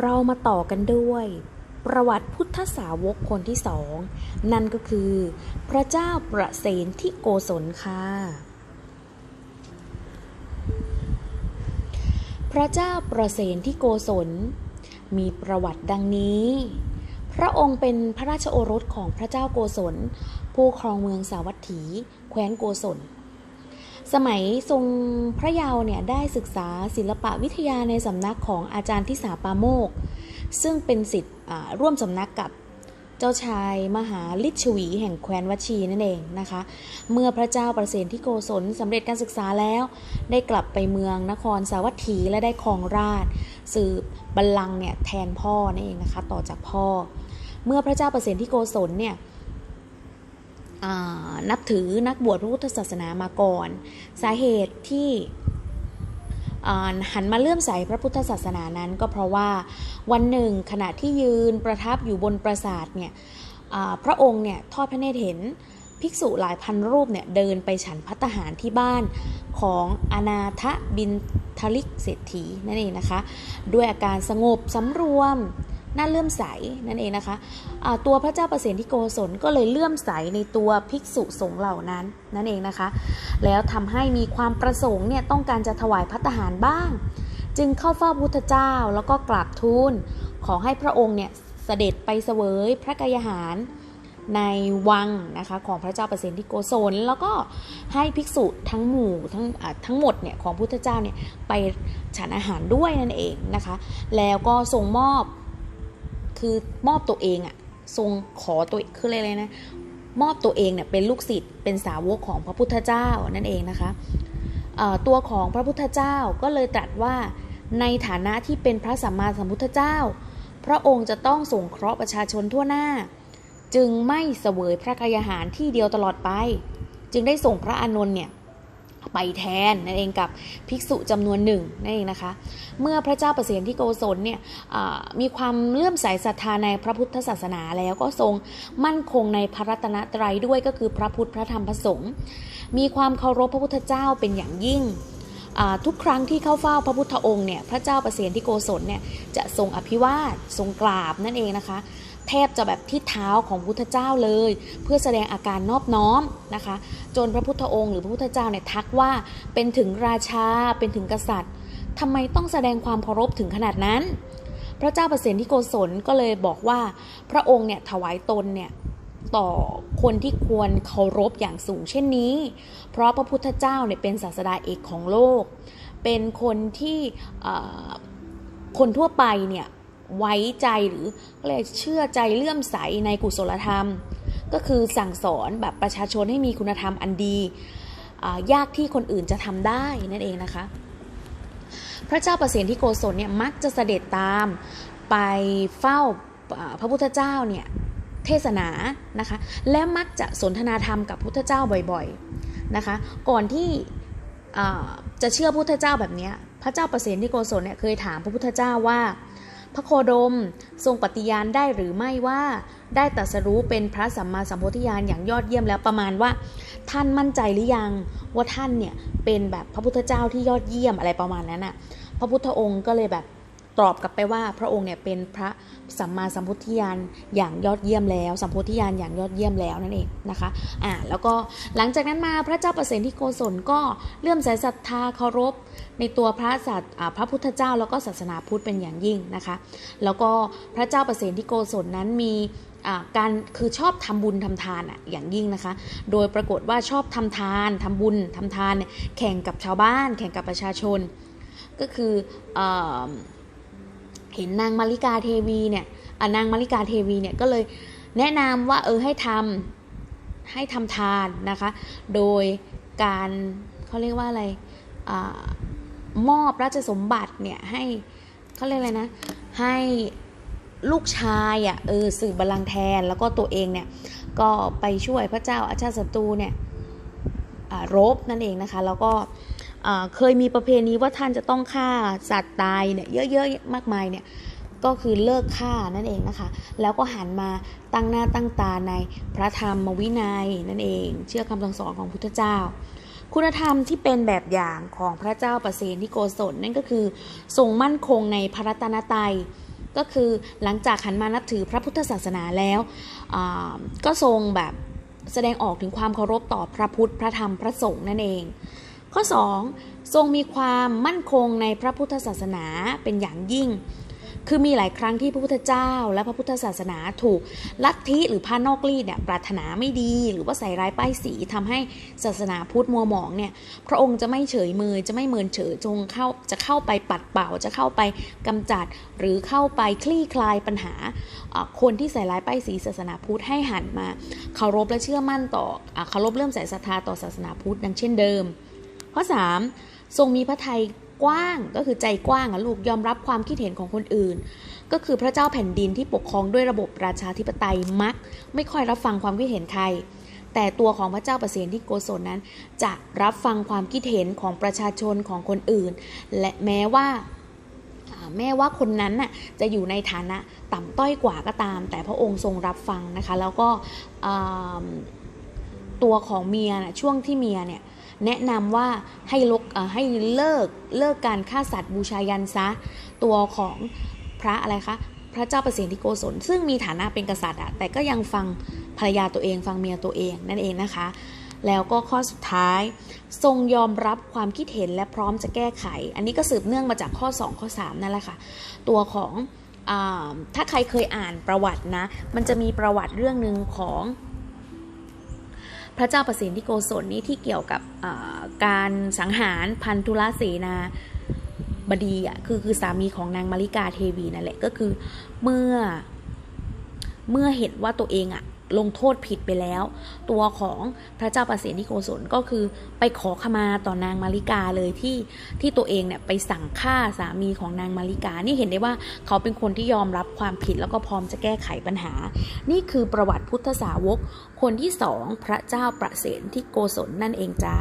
เรามาต่อกันด้วย ประวัติพุทธสาวกคนที่สอง นั่นก็คือ พระเจ้าประเสนที่โกศลค่ะพระเจ้าประเสนที่โกศล มีประวัติดังนี้ พระองค์เป็นพระราชโอรสของพระเจ้าโกศล ผู้ครองเมืองสาวัตถี แคว้นโกศล สมัยทรงพระเยาว์เนี่ยได้ศึกษาศิลปะวิทยาในสำนักของอาจารย์ทิสาปาโมก ซึ่งเป็นสิทธิ์ร่วมสำนักกับเจ้าชายมหาลิชวีแห่งแคว้นวัชีนั่นเองนะคะ เมื่อพระเจ้าประเสนที่โกศลสำเร็จการศึกษาแล้ว ได้กลับไปเมืองนครสาวัตถีและได้ครองราช สืบบัลลังก์เนี่ยแทนพ่อนั่นเองนะคะ ต่อจากพ่อ เมื่อพระเจ้าประเสนที่โกศลเนี่ย นับถือนักบวชพระพุทธศาสนามาก่อน สาเหตุที่หันมาเลื่อมใสพระพุทธศาสนานั้นก็เพราะว่าวันหนึ่งขณะที่ยืนประทับอยู่บนปราสาทเนี่ยพระองค์เนี่ยทอดพระเนตรเห็นภิกษุหลายพันรูปเนี่ยเดินไปฉันพัตหารที่บ้านของอนาถบินทลิกเศรษฐีนั่นเองนะคะ ด้วยอาการสงบสำรวม น่าเลื่อมใสนั่นเองนะคะะตัวพระเจ้าประสนที่โกศลก็เลยเลื่อมใสในตัวภิกษุสงฆ์เหล่านั้นนั่นเองนะคะ แล้วทำให้มีความประสงค์เนี่ยต้องการจะถวายพัตตาหารบ้าง จึงเข้าเฝ้าพุทธเจ้าแล้วก็กราบทูลขอให้พระองค์เนี่ยเสด็จไปเสวยพระกายหารในวังนะคะของพระเจ้าประสนที่โกศลแล้วก็ให้ภิกษุทั้งหมู่ทั้งทั้งหมดเนี่ยของพุทธเจ้าเนี่ยไปฉันอาหารด้วยนั่นเองนะคะ แล้วก็ทรงมอบ คือมอบตัวเองอะทรงขอตัวคืออะไรเลยนะ มอบตัวเองเนี่ยเป็นลูกศิษย์เป็นสาวกของพระพุทธเจ้านั่นเองนะคะตัวของพระพุทธเจ้าก็เลยตรัสว่าในฐานะที่เป็นพระสัมมาสัมพุทธเจ้า พระองค์จะต้องส่งเคราะห์ประชาชนทั่วหน้า จึงไม่เสวยพระกายหารที่เดียวตลอดไป จึงได้ส่งพระอานนท์เนี่ย ไปแทนนั่นเองกับภิกษุจำนวนหนึ่งนั่นเองนะคะ เมื่อพระเจ้าประเสนที่โกศลเนี่ยมีความเลื่อมใสศรัทธาในพระพุทธศาสนาแล้วก็ทรงมั่นคงในพระรัตนตรัยด้วยก็คือพระพุทธพระธรรมพระสงฆ์มีความเคารพพระพุทธเจ้าเป็นอย่างยิ่งทุกครั้งที่เข้าเฝ้าพระพุทธองค์เนี่ยพระเจ้าประเสนที่โกศลเนี่ยจะทรงอภิวาททรงกราบนั่นเองนะคะ แทบจะแบบที่เท้าของพุทธเจ้าเลย เพื่อแสดงอาการนอบน้อมนะคะ จนพระพุทธองค์หรือพระพุทธเจ้าเนี่ยทักว่าเป็นถึงราชาเป็นถึงกษัตริย์ทำไมต้องแสดงความเคารพถึงขนาดนั้น พระเจ้าประเสนที่โกศลก็เลยบอกว่าพระองค์เนี่ยถวายตนเนี่ยต่อคนที่ควรเคารพอย่างสูงเช่นนี้ เพราะพระพุทธเจ้าเนี่ยเป็นศาสดาเอกของโลก เป็นคนที่คนทั่วไปเนี่ย ไว้ใจหรือเลยเชื่อใจเลื่อมใสในกุศลธรรม ก็คือสั่งสอนแบบประชาชนให้มีคุณธรรมอันดียากที่คนอื่นจะทำได้นั่นเองนะคะ พระเจ้าประสนที่โกศลเนี่ยมักจะเสด็จตามไปเฝ้าพระพุทธเจ้าเนี่ยเทศนานะคะและมักจะสนทนาธรรมกับพุทธเจ้าบ่อยๆนะคะก่อนที่จะเชื่อพุทธเจ้าแบบนี้พระเจ้าประสนที่โกศลเนี่ยเคยถามพระพุทธเจ้าว่า พระโคดมทรงปฏิญาณได้หรือไม่ว่า ได้ตรัสรู้เป็นพระสัมมาสัมพุทธิญาณอย่างยอดเยี่ยมแล้วประมาณว่า ท่านมั่นใจหรือยังว่าท่านเนี่ยเป็นแบบพระพุทธเจ้าที่ยอดเยี่ยมอะไรประมาณนั้นอะ่ะพระพุทธองค์ก็เลยแบบ ตอบกลับไปว่าพระองค์เนี่ยเป็นพระสัมมาสัมพุทธญาณอย่างยอดเยี่ยมแล้ว สัมพุทธญาณอย่างยอดเยี่ยมแล้วนั่นเองนะคะอ่าแล้วก็หลังจากนั้นมาพระเจ้าประสนที่โกศลก็เลื่อมใสศรัทธาเคารพ ในตัวพระสัตพระพุทธเจ้าแล้วก็ศาสนาพุทธเป็นอย่างยิ่งนะคะ แล้วก็พระเจ้าประสนที่โกศลนั้นมีการคือชอบทำบุญทำทานอะอย่างยิ่งนะคะ โดยปรากฏว่าชอบทำทานทำบุญทำทาน แข่งกับชาวบ้าน แข่งกับประชาชน ก็คือเเห็นนางมาริกาเทวีเนี่ยนางมาริกาเทวีเนี่ยก็เลยแนะนำว่าเออให้ทำให้ทำทานนะคะ โดยการเขาเรียกว่าอะไรอมอบราชสมบัติเนี่ยให้เขาเรียกอะไรนะ ให้ลูกชายอะ่ะเออสืบบัลลังก์แทนแล้วก็ตัวเองเนี่ยก็ไปช่วยพระเจ้าอาชาติศัตรูเนี่ยรบนั่นเองนะคะ แล้วก็ เคยมีประเพณีว่าท่านจะต้องฆ่าสัตว์ตายเนี่ยเยอะๆมากมายเนี่ยก็คือเลิกฆ่านั่นเองนะคะ แล้วก็หันมาตั้งหน้าตั้งตาในพระธรรมวินัยนั่นเอง เชื่อคำสั่งสอนของพุทธเจ้า คุณธรรมที่เป็นแบบอย่างของพระเจ้าประเสนที่โกศลนั่นก็คือทรงมั่นคงในพระรัตนตรัยก็คือหลังจากหันมานับถือพระพุทธศาสนาแล้วก็ทรงแบบแสดงออกถึงความเคารพต่อพระพุทธพระธรรมพระสงฆ์นั่นเอง ข้อ 2 ทรงมีความมั่นคงในพระพุทธศาสนาเป็นอย่างยิ่ง คือมีหลายครั้งที่พระพุทธเจ้า และพระพุทธศาสนาถูกลัทธิหรือพานอกรีดเนี่ยปรารถนาไม่ดี หรือว่าใส่ร้ายป้ายสีทำให้ศาสนาพุทธมัวหมองเนี่ยพระองค์จะไม่เฉยมือจะไม่เมินเฉยจงเข้าจะเข้าไปปัดเป่าจะเข้าไปกำจัด หรือเข้าไปคลี่คลายปัญหาคนที่ใส่ร้ายป้ายสีศาสนาพุทธให้หันมาเคารพและเชื่อมั่นต่อเคารพเริ่อมใส่ศรัทธาต่อศาสนาพุทธดังเช่นเดิม ข้อ 3 ทรงมีพระทัยกว้างก็คือใจกว้างอะลูกยอมรับความคิดเห็นของคนอื่น ก็คือพระเจ้าแผ่นดินที่ปกครองด้วยระบบราชาธิปไตยมัก ไม่ค่อยรับฟังความคิดเห็นใคร แต่ตัวของพระเจ้าประเสนที่โกศลนั้น จะรับฟังความคิดเห็นของประชาชนของคนอื่น และแม้ว่าแม้ว่าคนนั้นน่ะจะอยู่ในฐานะต่ำต้อยกว่าก็ตาม แต่พระองค์ทรงรับฟังนะคะ แล้วก็ตัวของเมียนะช่วงที่เมียเนี่ย แนะนำว่าให้ลกให้เลิกเลิกการฆ่าสัตว์บูชายันซะ ตัวของพระอะไรคะพระเจ้าประสิทธิโกศลซึ่งมีฐานะเป็นกษัตริย์อะแต่ก็ยังฟังภรรยาตัวเอง ฟังเมียตัวเองนั่นเองนะคะ แล้วก็ข้อสุดท้าย ทรงยอมรับความคิดเห็นและพร้อมจะแก้ไข อันนี้ก็สืบเนื่องมาจากข้อ 2 ข้อ 3 นั่นแหละค่ะ ตัวของอถ้าใครเคยอ่านประวัตินะ มันจะมีประวัติเรื่องหนึ่งของ พระเจ้าประสิทธิโกศลนี้ที่เกี่ยวกับการสังหารพันธุลเสนาบดีอะคือคือสามีของนางมาริกาเทวีนั่นแหละก็คือเมื่อเมื่อเห็นว่าตัวเองอะ ลงโทษผิดไปแล้ว ตัวของพระเจ้าประสิทธิโกศลก็คือไปขอขมาต่อนางมาริกาเลยที่ที่ตัวเองเนี่ยไปสั่งฆ่าสามีของนางมาริกา นี่เห็นได้ว่าเขาเป็นคนที่ยอมรับความผิดแล้วก็พร้อมจะแก้ไขปัญหา นี่คือประวัติพุทธสาวก คนที่สองพระเจ้าประเสนที่โกศลนั่นเองจ้า